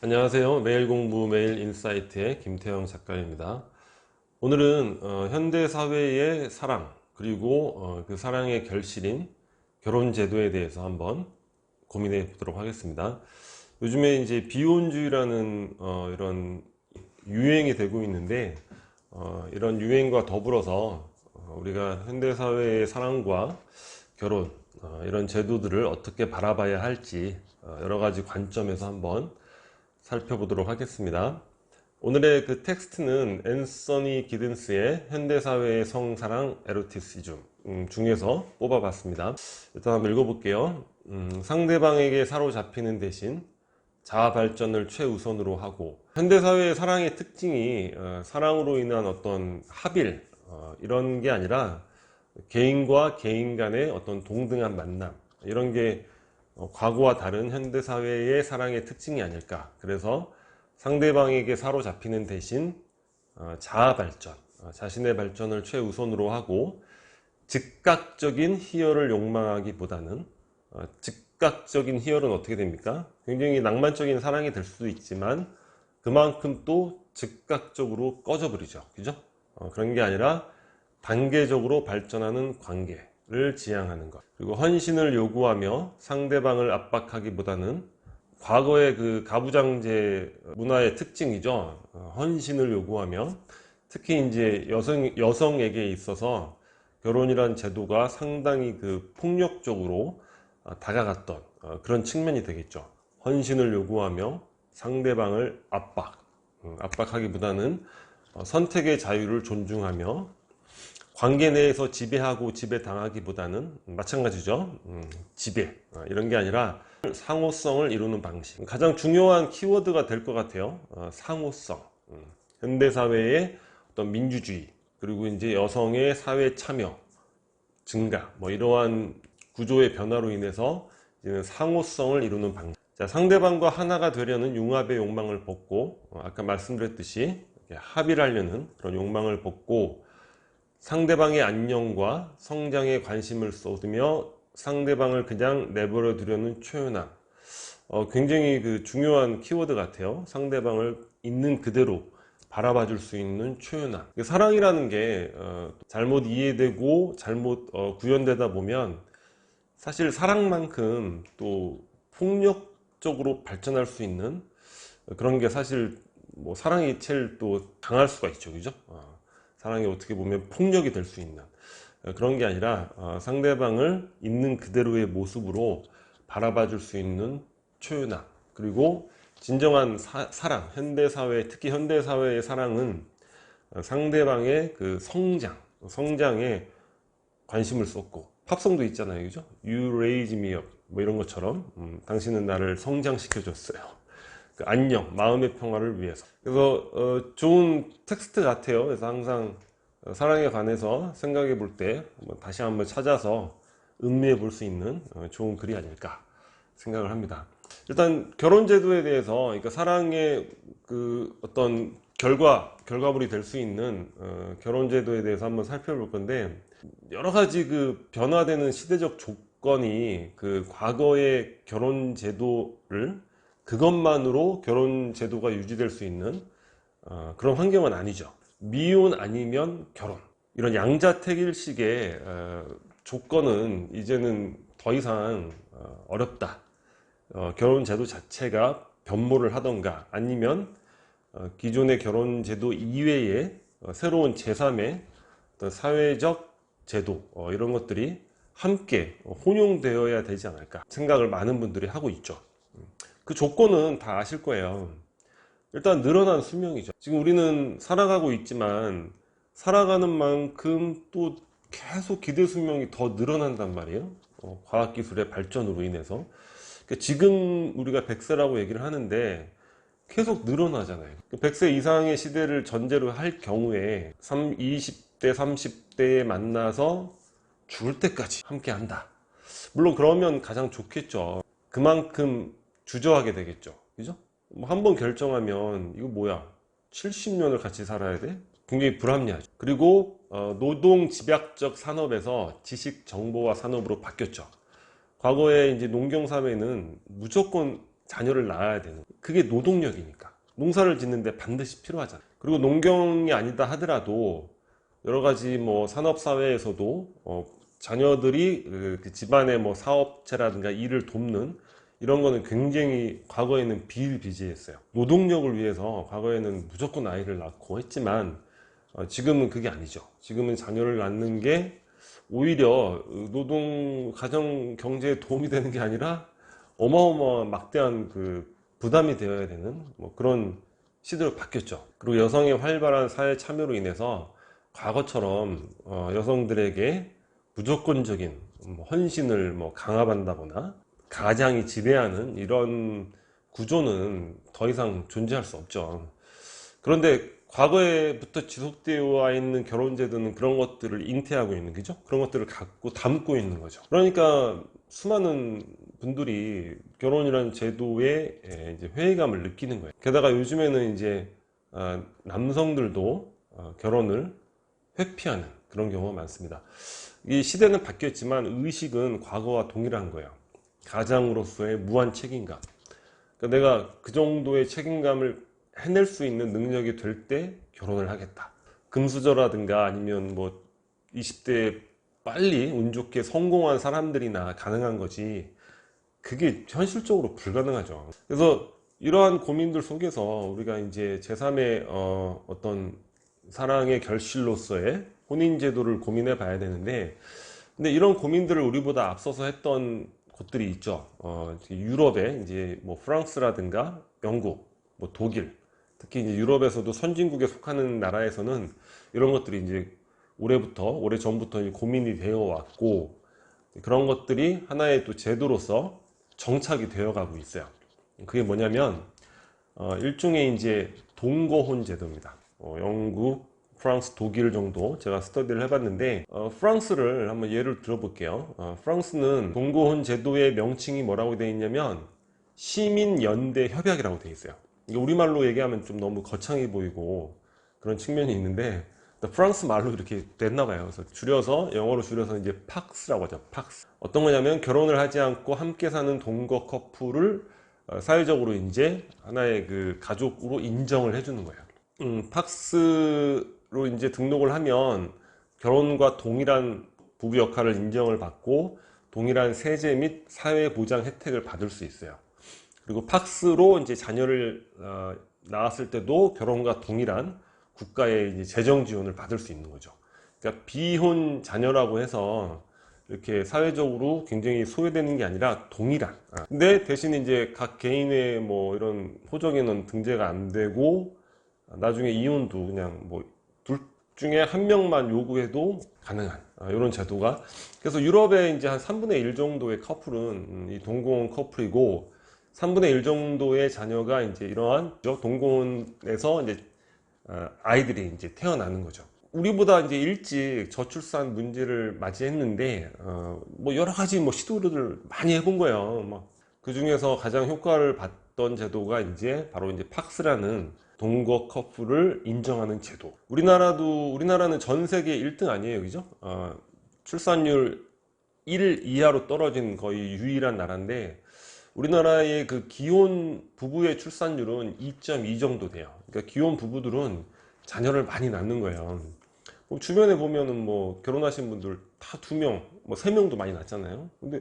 안녕하세요. 매일 공부 매일 인사이트의 김태형 작가입니다. 오늘은 어, 현대 사회의 사랑 그리고 어, 그 사랑의 결실인 결혼 제도에 대해서 한번 고민해 보도록 하겠습니다. 요즘에 이제 비혼주의라는 어, 이런 유행이 되고 있는데 어, 이런 유행과 더불어서 어, 우리가 현대 사회의 사랑과 결혼 어, 이런 제도들을 어떻게 바라봐야 할지 어, 여러 가지 관점에서 한번 살펴보도록 하겠습니다. 오늘의 그 텍스트는 앤서니 기든스의 현대사회의 성사랑 에로티시즘 음, 중에서 뽑아봤습니다. 일단 한번 읽어볼게요. 음, 상대방에게 사로잡히는 대신 자아 발전을 최우선으로 하고 현대사회의 사랑의 특징이 어, 사랑으로 인한 어떤 합일 어, 이런 게 아니라 개인과 개인 간의 어떤 동등한 만남 이런 게 어, 과거와 다른 현대 사회의 사랑의 특징이 아닐까. 그래서 상대방에게 사로잡히는 대신 어, 자아 발전, 어, 자신의 발전을 최우선으로 하고 즉각적인 희열을 욕망하기보다는 어, 즉각적인 희열은 어떻게 됩니까? 굉장히 낭만적인 사랑이 될 수도 있지만 그만큼 또 즉각적으로 꺼져버리죠. 그죠? 어, 그런 게 아니라 단계적으로 발전하는 관계를 지향하는 것. 그리고 헌신을 요구하며 상대방을 압박하기보다는 과거의 그 가부장제 문화의 특징이죠. 어, 헌신을 요구하며 특히 이제 여성, 여성에게 있어서 결혼이란 제도가 상당히 그 폭력적으로 어, 다가갔던 어, 그런 측면이 되겠죠. 헌신을 요구하며 상대방을 압박, 음, 압박하기보다는 어, 선택의 자유를 존중하며 관계 내에서 지배하고 지배당하기보다는 마찬가지죠. 음, 지배 어, 이런 게 아니라 상호성을 이루는 방식. 가장 중요한 키워드가 될 것 같아요. 어, 상호성. 음, 현대 사회의 어떤 민주주의 그리고 이제 여성의 사회 참여 증가 뭐 이러한 구조의 변화로 인해서 이제는 상호성을 이루는 방식. 자, 상대방과 하나가 되려는 융합의 욕망을 벗고 어, 아까 말씀드렸듯이 합의를 하려는 그런 욕망을 벗고 상대방의 안녕과 성장에 관심을 쏟으며 상대방을 그냥 내버려 두려는 초연함. 어, 굉장히 그 중요한 키워드 같아요. 상대방을 있는 그대로 바라봐 줄 수 있는 초연함. 사랑이라는 게 어, 잘못 이해되고 잘못 어, 구현되다 보면 사실 사랑만큼 또 폭력적으로 발전할 수 있는 그런 게 사실 뭐 사랑이 제일 또 강할 수가 있죠. 그죠? 어, 사랑이 어떻게 보면 폭력이 될 수 있는 그런 게 아니라 어, 상대방을 있는 그대로의 모습으로 바라봐 줄 수 있는 초연함 그리고 진정한 사, 랑 현대사회 특히 현대사회의 사랑은 어, 상대방의 그 성장 성장에 관심을 쏟고 팝송도 있잖아요 그죠? You raise me up 뭐 이런 것처럼 음, 당신은 나를 성장시켜 줬어요 그 안녕 마음의 평화를 위해서 그래서 어, 좋은 텍스트 같아요 그래서 항상 어, 사랑에 관해서 생각해 볼 때 다시 한번 찾아서 음미해 볼 수 있는 어, 좋은 글이 아닐까 생각을 합니다. 일단 결혼 제도에 대해서 그러니까 사랑의 그 어떤 결과 결과물이 될 수 있는 어, 결혼 제도에 대해서 한번 살펴볼 건데 여러 가지 그 변화되는 시대적 조건이 그 과거의 결혼 제도를 그것만으로 결혼 제도가 유지될 수 있는 어, 그런 환경은 아니죠. 미혼 아니면 결혼 이런 양자택일식의 어, 조건은 이제는 더 이상 어, 어렵다. 어, 결혼 제도 자체가 변모를 하던가 아니면 어, 기존의 결혼 제도 이외에 어, 새로운 제3의 어떤 사회적 제도 어, 이런 것들이 함께 혼용되어야 되지 않을까 생각을 많은 분들이 하고 있죠. 그 조건은 다 아실 거예요. 일단 늘어난 수명이죠. 지금 우리는 살아가고 있지만 살아가는 만큼 또 계속 기대 수명이 더 늘어난단 말이에요. 어, 과학기술의 발전으로 인해서. 그러니까 지금 우리가 100세라고 얘기를 하는데 계속 늘어나잖아요. 100세 이상의 시대를 전제로 할 경우에 3, 20대, 30대에 만나서 죽을 때까지 함께 한다. 물론 그러면 가장 좋겠죠. 그만큼 주저하게 되겠죠. 그죠? 뭐 한 번 결정하면 이거 뭐야? 70년을 같이 살아야 돼? 굉장히 불합리하죠. 그리고 어, 노동 집약적 산업에서 지식 정보화 산업으로 바뀌었죠. 과거에 이제 농경 사회는 무조건 자녀를 낳아야 되는 그게 노동력이니까 농사를 짓는데 반드시 필요하잖아. 그리고 농경이 아니다 하더라도 여러 가지 뭐 산업 사회에서도 어, 자녀들이 그, 그 집안의 뭐 사업체라든가 일을 돕는 이런 거는 굉장히 과거에는 비일비재했어요. 노동력을 위해서 과거에는 무조건 아이를 낳고 했지만 어, 지금은 그게 아니죠. 지금은 자녀를 낳는 게 오히려 노동 가정 경제에 도움이 되는 게 아니라 어마어마한 막대한 그 부담이 되어야 되는 뭐 그런 시대로 바뀌었죠. 그리고 여성의 활발한 사회 참여로 인해서 과거처럼 어, 여성들에게 무조건적인 뭐 헌신을 뭐 강압한다거나 가장이 지배하는 이런 구조는 더 이상 존재할 수 없죠. 그런데 과거에부터 지속되어 있는 결혼제도는 그런 것들을 잉태하고 있는 거죠. 그런 것들을 갖고 담고 있는 거죠. 그러니까 수많은 분들이 결혼이라는 제도에 예, 이제 회의감을 느끼는 거예요. 게다가 요즘에는 이제 아, 남성들도 어, 결혼을 회피하는 그런 경우가 많습니다. 이 시대는 바뀌었지만 의식은 과거와 동일한 거예요. 가장으로서의 무한 책임감. 그러니까 내가 그 정도의 책임감을 해낼 수 있는 능력이 될 때 결혼을 하겠다. 금수저라든가 아니면 뭐 20대에 빨리 운 좋게 성공한 사람들이나 가능한 거지. 그게 현실적으로 불가능하죠. 그래서 이러한 고민들 속에서 우리가 이제 제3의 어, 어떤 사랑의 결실로서의 혼인 제도를 고민해 봐야 되는데 근데 이런 고민들을 우리보다 앞서서 했던 곳들이 있죠. 어, 유럽에 이제 뭐 프랑스라든가 영국, 뭐 독일, 특히 이제 유럽에서도 선진국에 속하는 나라에서는 이런 것들이 이제 올해부터 올해 전부터 고민이 되어 왔고 그런 것들이 하나의 또 제도로서 정착이 되어 가고 있어요. 그게 뭐냐면 어, 일종의 이제 동거혼 제도입니다. 어, 영국, 프랑스, 독일 정도 제가 스터디를 해봤는데 어, 프랑스를 한번 예를 들어볼게요. 어, 프랑스는 동거혼 제도의 명칭이 뭐라고 되어 있냐면 시민연대 협약이라고 되어 있어요. 이게 우리말로 얘기하면 좀 너무 거창해 보이고 그런 측면이 있는데 프랑스 말로 이렇게 됐나 봐요. 그래서 줄여서 영어로 줄여서 이제 팍스라고 하죠. 팍스. 어떤 거냐면 결혼을 하지 않고 함께 사는 동거 커플을 어, 사회적으로 이제 하나의 그 가족으로 인정을 해주는 거예요. 음, 팍스 로 이제 등록을 하면 결혼과 동일한 부부 역할을 인정을 받고 동일한 세제 및 사회 보장 혜택을 받을 수 있어요. 그리고 팍스로 이제 자녀를 어, 낳았을 때도 결혼과 동일한 국가의 재정 지원을 받을 수 있는 거죠. 그러니까 비혼 자녀라고 해서 이렇게 사회적으로 굉장히 소외되는 게 아니라 동일한. 아, 근데 대신 이제 각 개인의 뭐 이런 호적에는 등재가 안 되고 나중에 이혼도 그냥 뭐둘 중에 한 명만 요구해도 가능한 아, 이런 제도가 그래서 유럽에 이제 한 3분의 1 정도의 커플은 음, 이 동거혼 커플이고 3분의 1 정도의 자녀가 이제 이러한 동거혼에서 이제 어, 아이들이 이제 태어나는 거죠. 우리보다 이제 일찍 저출산 문제를 맞이했는데 어, 뭐 여러 가지 뭐 시도를 많이 해본 거예요. 그 중에서 가장 효과를 봤던 제도가 이제 바로 이제 팍스라는 동거 커플을 인정하는 제도. 우리나라도 우리나라는 전 세계 1등 아니에요, 그죠? 어, 출산율 1 이하로 떨어진 거의 유일한 나라인데 우리나라의 그 기혼 부부의 출산율은 2.2 정도 돼요. 그러니까 기혼 부부들은 자녀를 많이 낳는 거예요. 뭐 주변에 보면은 뭐 결혼하신 분들 다 두 명, 뭐 세 명도 많이 낳잖아요. 근데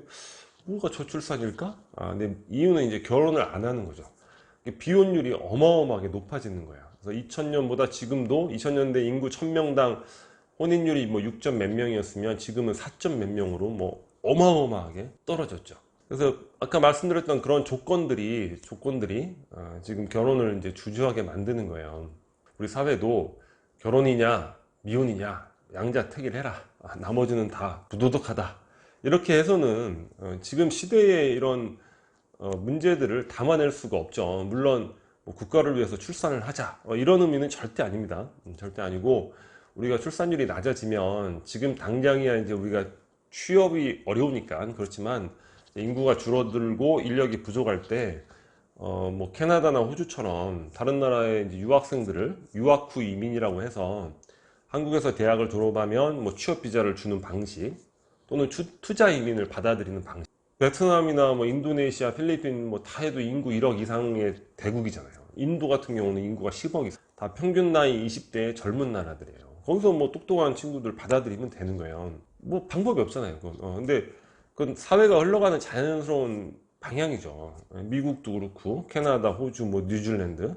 뭐가 저출산일까? 아, 근데 이유는 이제 결혼을 안 하는 거죠. 비혼율이 어마어마하게 높아지는 거예요. 그래서 2000년보다 지금도 2000년대 인구 1000명당 혼인율이 뭐 6점 몇 명이었으면 지금은 4점 몇 명으로 뭐 어마어마하게 떨어졌죠. 그래서 아까 말씀드렸던 그런 조건들이 조건들이 어, 지금 결혼을 이제 주저하게 만드는 거예요. 우리 사회도 결혼이냐 미혼이냐 양자택일 해라. 아, 나머지는 다 부도덕하다. 이렇게 해서는 어, 지금 시대의 이런 어, 문제들을 담아낼 수가 없죠. 물론 뭐 국가를 위해서 출산을 하자 이런 의미는 절대 아닙니다. 음, 절대 아니고 우리가 출산율이 낮아지면 지금 당장이야 이제 우리가 취업이 어려우니까 그렇지만 인구가 줄어들고 인력이 부족할 때, 어, 뭐, 캐나다나 호주처럼 다른 나라의 유학생들을 유학 후 이민이라고 해서 한국에서 대학을 졸업하면 뭐 취업 비자를 주는 방식 또는 투자 이민을 받아들이는 방식. 베트남이나 뭐 인도네시아, 필리핀 뭐 다 해도 인구 1억 이상의 대국이잖아요. 인도 같은 경우는 인구가 10억 이상. 다 평균 나이 20대의 젊은 나라들이에요. 거기서 뭐 똑똑한 친구들 받아들이면 되는 거예요. 뭐 방법이 없잖아요. 그건. 어, 근데 그건 사회가 흘러가는 자연스러운 방향이죠. 미국도 그렇고 캐나다, 호주, 뭐 뉴질랜드.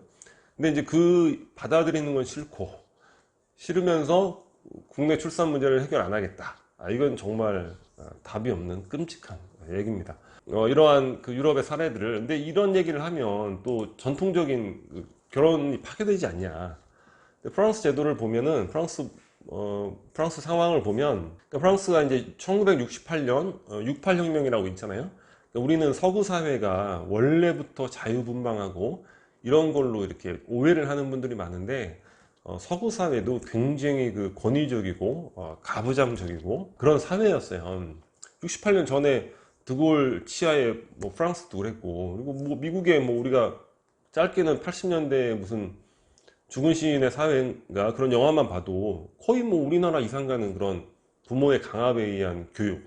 근데 이제 그 받아들이는 건 싫고 싫으면서 국내 출산 문제를 해결 안 하겠다. 아, 이건 정말 아, 답이 없는 끔찍한 얘기입니다. 어, 이러한 그 유럽의 사례들을 근데 이런 얘기를 하면 또 전통적인 그 결혼이 파괴되지 않냐. 프랑스 제도를 보면은 프랑스 어, 프랑스 상황을 보면 그러니까 프랑스가 이제 1968년 어, 68혁명이라고 있잖아요. 그러니까 우리는 서구 사회가 원래부터 자유분방하고 이런 걸로 이렇게 오해를 하는 분들이 많은데 어, 서구 사회도 굉장히 그 권위적이고 어, 가부장적이고 그런 사회였어요. 68년 전에 드골 치하에 뭐 프랑스도 그랬고 그리고 뭐 미국에 뭐 우리가 짧게는 80년대 무슨 죽은 시인의 사회인가 그런 영화만 봐도 거의 뭐 우리나라 이상 가는 그런 부모의 강압에 의한 교육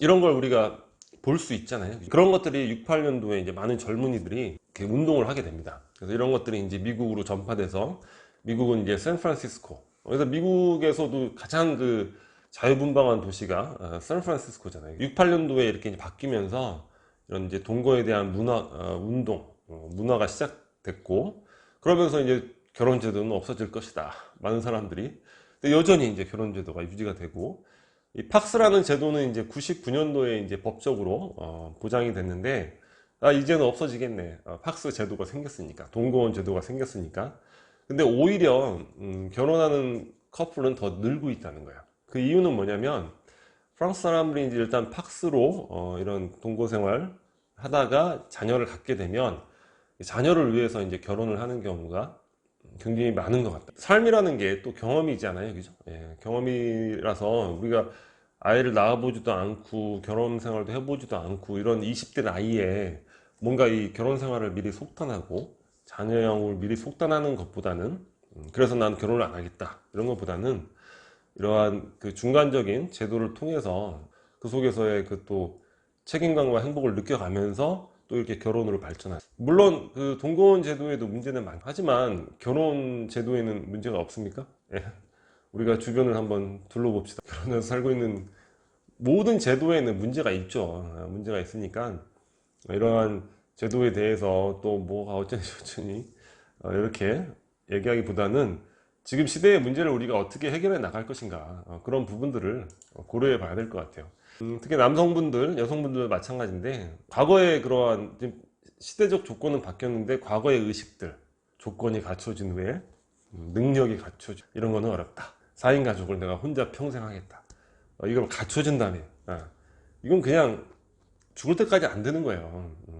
이런 걸 우리가 볼 수 있잖아요. 그런 것들이 68년도에 이제 많은 젊은이들이 운동을 하게 됩니다. 그래서 이런 것들이 이제 미국으로 전파돼서 미국은 이제 샌프란시스코. 그래서 미국에서도 가장 그 자유분방한 도시가 어, 샌프란시스코잖아요. 68년도에 이렇게 바뀌면서 이런 이제 동거에 대한 문화 어, 운동 어, 문화가 시작됐고 그러면서 이제 결혼 제도는 없어질 것이다. 많은 사람들이. 여전히 이제 결혼 제도가 유지가 되고 이 팍스라는 제도는 이제 99년도에 이제 법적으로 어, 보장이 됐는데 아 이제는 없어지겠네. 어, 팍스 제도가 생겼으니까 동거원 제도가 생겼으니까. 근데 오히려 음, 결혼하는 커플은 더 늘고 있다는 거야. 그 이유는 뭐냐면 프랑스 사람들이 일단 팍스로 어, 이런 동거 생활 하다가 자녀를 갖게 되면 자녀를 위해서 이제 결혼을 하는 경우가 굉장히 많은 것 같다. 삶이라는 게 또 경험이잖아요. 그죠? 예, 경험이라서 우리가 아이를 낳아보지도 않고 결혼 생활도 해보지도 않고 이런 20대 나이에 뭔가 이 결혼 생활을 미리 속단하고 자녀형을 미리 속단하는 것보다는 음, 그래서 난 결혼을 안 하겠다 이런 것보다는 이러한 그 중간적인 제도를 통해서 그 속에서의 그 또 책임감과 행복을 느껴가면서 또 이렇게 결혼으로 발전한 물론 그 동거원 제도에도 문제는 많 하지만 결혼 제도에는 문제가 없습니까? 예. 우리가 주변을 한번 둘러봅시다 결혼해서 살고 있는 모든 제도에는 문제가 있죠 아, 문제가 있으니까 이러한 제도에 대해서 또 뭐가 어쩌니 저쩌니 어, 이렇게 얘기하기보다는 지금 시대의 문제를 우리가 어떻게 해결해 나갈 것인가 어, 그런 부분들을 고려해 봐야 될 것 같아요. 음, 특히 남성분들 여성분들 마찬가지인데 과거에 그러한 시대적 조건은 바뀌었는데 과거의 의식들 조건이 갖춰진 후에 음, 능력이 갖춰진 이런 거는 어렵다. 4인 가족을 내가 혼자 평생 하겠다. 어, 이걸 갖춰진 다음에 아, 이건 그냥 죽을 때까지 안 되는 거예요. 음,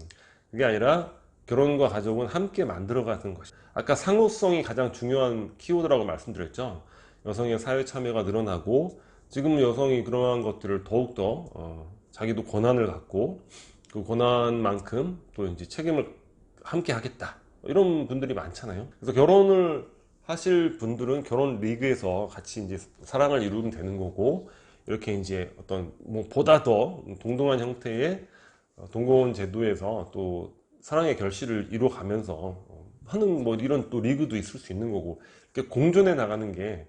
그게 아니라 결혼과 가족은 함께 만들어가는 것이 아까 상호성이 가장 중요한 키워드라고 말씀드렸죠? 여성의 사회 참여가 늘어나고 지금 여성이 그러한 것들을 더욱더 어, 자기도 권한을 갖고 그 권한만큼 또 이제 책임을 함께 하겠다. 이런 분들이 많잖아요. 그래서 결혼을 하실 분들은 결혼 리그에서 같이 이제 사랑을 이루면 되는 거고 이렇게 이제 어떤 뭐 보다 더 동등한 형태의 어, 동거원 제도에서 또 사랑의 결실을 이루어가면서 어, 하는 뭐 이런 또 리그도 있을 수 있는 거고 이렇게 공존해 나가는 게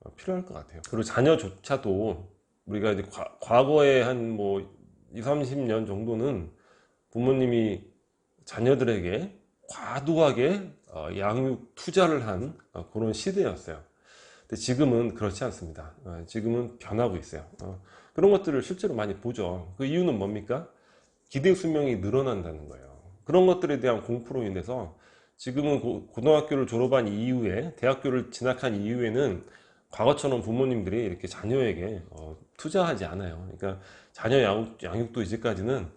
어, 필요할 것 같아요. 그리고 자녀조차도 우리가 이제 과, 거에 한 뭐 20, 30년 정도는 부모님이 자녀들에게 과도하게 양육 투자를 한 그런 시대였어요. 근데 지금은 그렇지 않습니다. 지금은 변하고 있어요. 그런 것들을 실제로 많이 보죠. 그 이유는 뭡니까? 기대 수명이 늘어난다는 거예요. 그런 것들에 대한 공포로 인해서 지금은 고등학교를 졸업한 이후에 대학교를 진학한 이후에는 과거처럼 부모님들이 이렇게 자녀에게 어, 투자하지 않아요. 그러니까 자녀 양육, 양육 도 이제까지는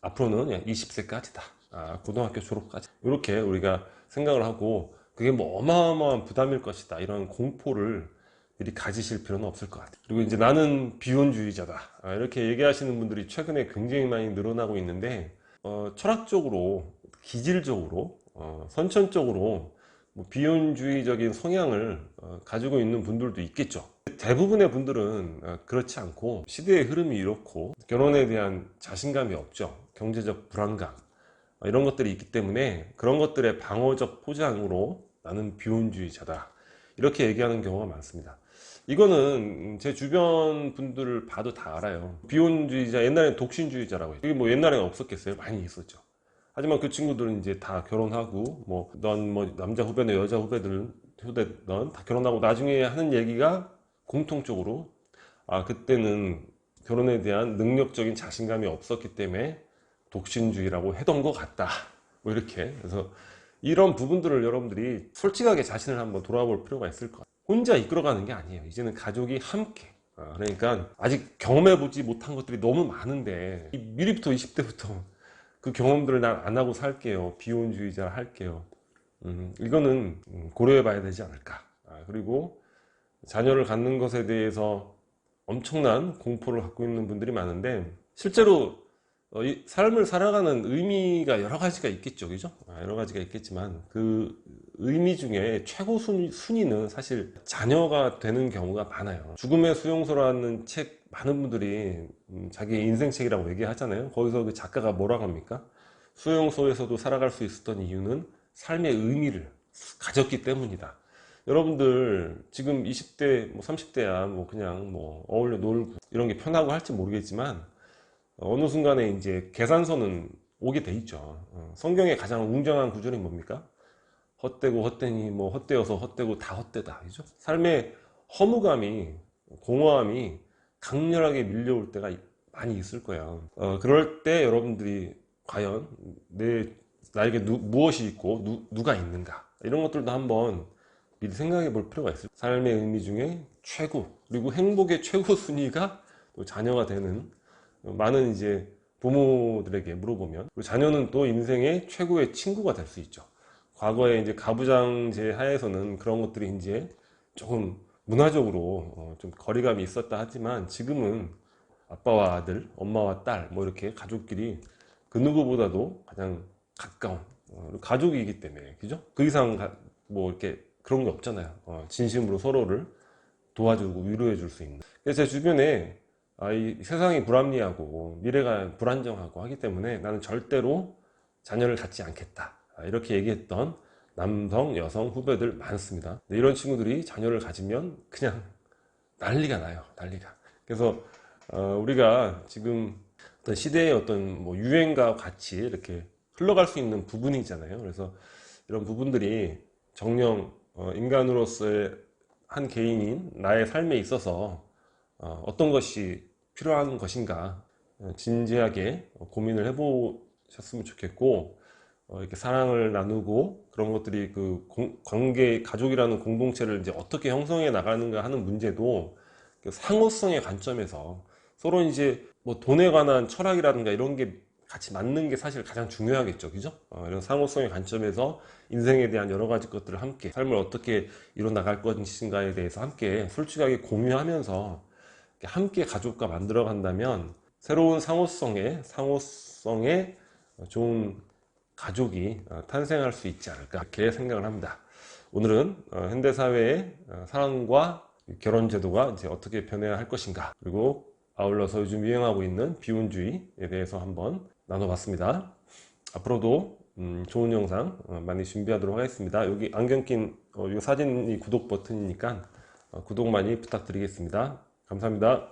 앞으로는 20세까지다. 아, 고등학교 졸업까지. 이렇게 우리가 생각을 하고 그게 뭐 어마어마한 부담일 것이다. 이런 공포를 미리 가지실 필요는 없을 것 같아요. 그리고 이제 나는 비혼주의자다. 아, 이렇게 얘기하시는 분들이 최근에 굉장히 많이 늘어나고 있는데 어, 철학적으로 기질적으로 어, 선천적으로 뭐 비혼주의적인 성향을 어, 가지고 있는 분들도 있겠죠. 대부분의 분들은 어, 그렇지 않고 시대의 흐름이 이렇고 결혼에 대한 자신감이 없죠. 경제적 불안감 어, 이런 것들이 있기 때문에 그런 것들의 방어적 포장으로 나는 비혼주의자다 이렇게 얘기하는 경우가 많습니다. 이거는 제 주변 분들을 봐도 다 알아요. 비혼주의자 옛날엔 독신주의자라고 했죠. 이게 뭐 옛날에는 없었겠어요? 많이 있었죠. 하지만 그 친구들은 이제 다 결혼하고 뭐 넌 뭐 남자 후배나 여자 후배들은 후배 넌다 결혼하고 나중에 하는 얘기가 공통적으로 아 그때는 결혼에 대한 능력적인 자신감이 없었기 때문에 독신주의라고 해던 것 같다 뭐 이렇게 그래서 이런 부분들을 여러분들이 솔직하게 자신을 한번 돌아볼 필요가 있을 것 같아요 혼자 이끌어가는 게 아니에요 이제는 가족이 함께 아, 그러니까 아직 경험해보지 못한 것들이 너무 많은데 이 미리부터 20대부터 그 경험들을 난 안 하고 살게요. 비혼주의자 할게요. 음, 이거는 음, 고려해 봐야 되지 않을까. 아, 그리고 자녀를 갖는 것에 대해서 엄청난 공포를 갖고 있는 분들이 많은데 실제로 어, 이 삶을 살아가는 의미가 여러 가지가 있겠죠. 그죠? 아, 여러 가지가 있겠지만 그 의미 중에 최고 순위, 순위는 사실 자녀가 되는 경우가 많아요. 죽음의 수용소라는 책 많은 분들이 음, 자기 인생 책이라고 얘기하잖아요. 거기서 그 작가가 뭐라고 합니까? 수용소에서도 살아갈 수 있었던 이유는 삶의 의미를 가졌기 때문이다. 여러분들 지금 20대, 뭐 30대야 뭐 그냥 뭐 어울려 놀고 이런 게 편하고 할지 모르겠지만 어느 순간에 이제 계산서는 오게 돼 있죠. 어, 성경의 가장 웅장한 구절이 뭡니까? 헛되고 헛되니 뭐 헛되어서 헛되고 다 헛되다. 그죠? 삶의 허무감이 공허함이 강렬하게 밀려올 때가 많이 있을 거예요. 어, 그럴 때 여러분들이 과연 내 나에게 누, 무엇이 있고 누, 누가 있는가 이런 것들도 한번 미리 생각해 볼 필요가 있어요. 삶의 의미 중에 최고 그리고 행복의 최고 순위가 또 자녀가 되는 많은 이제 부모들에게 물어보면 자녀는 또 인생의 최고의 친구가 될 수 있죠. 과거에 이제 가부장제 하에서는 그런 것들이 이제 조금 문화적으로 어, 좀 거리감이 있었다 하지만 지금은 아빠와 아들, 엄마와 딸, 뭐 이렇게 가족끼리 그 누구보다도 가장 가까운 어, 가족이기 때문에 그죠? 그 이상 가- 뭐 이렇게 그런 게 없잖아요. 어, 진심으로 서로를 도와주고 위로해 줄 수 있는. 그래서 제 주변에 아, 이 세상이 불합리하고 미래가 불안정하고 하기 때문에 나는 절대로 자녀를 갖지 않겠다. 아, 이렇게 얘기했던 남성, 여성 후배들 많습니다. 이런 친구들이 자녀를 가지면 그냥 난리가 나요. 난리가. 그래서 어, 우리가 지금 어떤 시대의 어떤 뭐 유행과 같이 이렇게 흘러갈 수 있는 부분이잖아요. 그래서 이런 부분들이 정령 어, 인간으로서의 한 개인인 나의 삶에 있어서 어, 어떤 것이 필요한 것인가 어, 진지하게 고민을 해보셨으면 좋겠고 어, 이렇게 사랑을 나누고 그런 것들이 그 공- 관계 가족이라는 공동체를 이제 어떻게 형성해 나가는가 하는 문제도 그 상호성의 관점에서 서로 이제 뭐 돈에 관한 철학이라든가 이런 게 같이 맞는 게 사실 가장 중요하겠죠, 그죠? 어, 이런 상호성의 관점에서 인생에 대한 여러 가지 것들을 함께 삶을 어떻게 이뤄 나갈 것인가에 대해서 함께 솔직하게 공유하면서 함께 가족과 만들어 간다면 새로운 상호성의 상호성의 좋은 가족이 어, 탄생할 수 있지 않을까 이렇게 생각을 합니다. 오늘은 어, 현대 사회의 어, 사랑과 결혼 제도가 이제 어떻게 변해야 할 것인가 그리고 아울러서 요즘 유행하고 있는 비혼주의에 대해서 한번 나눠봤습니다. 앞으로도 음, 좋은 영상 어, 많이 준비하도록 하겠습니다. 여기 안경 낀 어, 이 사진이 구독 버튼이니까 어, 구독 많이 부탁드리겠습니다. 감사합니다.